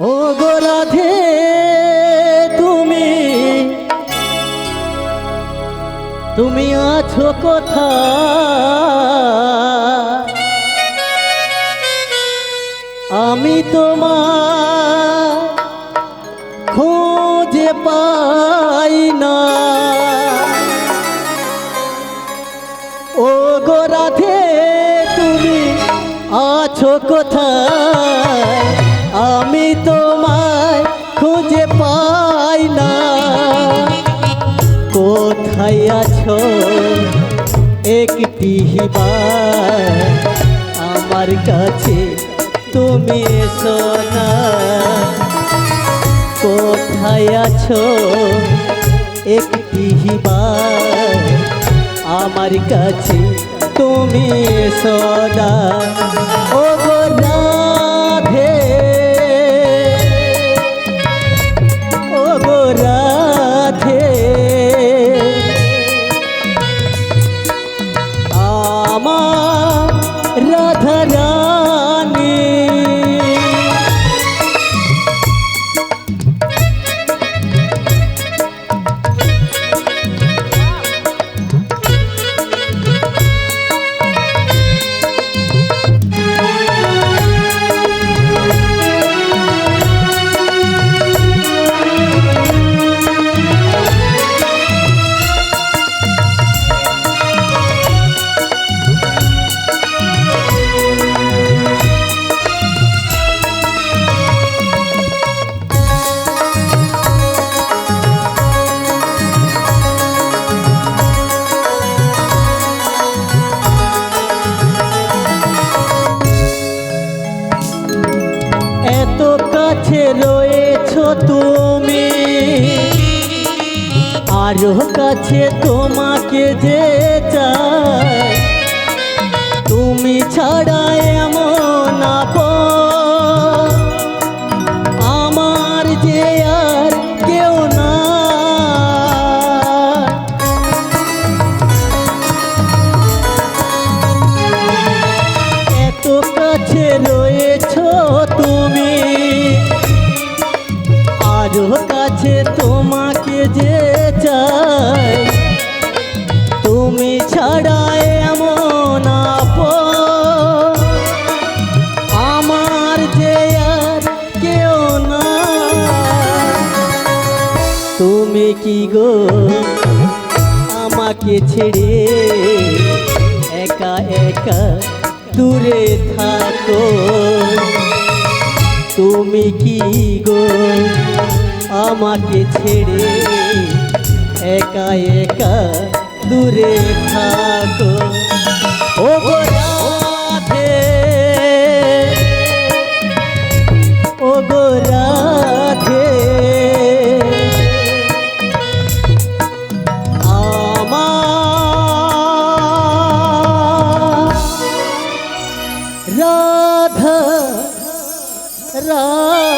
ও তুমি তুমি আছো কোথায়? আমি তোমার খুঁজে পাই না। ও গো রাধে, তুমি আছো কোথায়? আমি তোমায় খুঁজে পাই না। কোথায় আছো? একটি আমার কাছে তুমি এসো না। কোথায় আছো? একটি আমার কাছে তুমি সদা কাছে রয়েছ তুমি। আরও কাছে তোমাকে যে চাই। তুমি ছাড়ায় এমন কাছে তোমাকে যে চাই, তুমি ছাড়া এমন আপন আমার যে আর কেউ না তুমি কি গো আমাকে ছেড়ে একা একা দূরে থাকো? তুমি কি গো আমাকে ছেড়ে একা একা দূরে থাকো। ও গোরাধে ও গোরাধে আমার রাধা রাধা।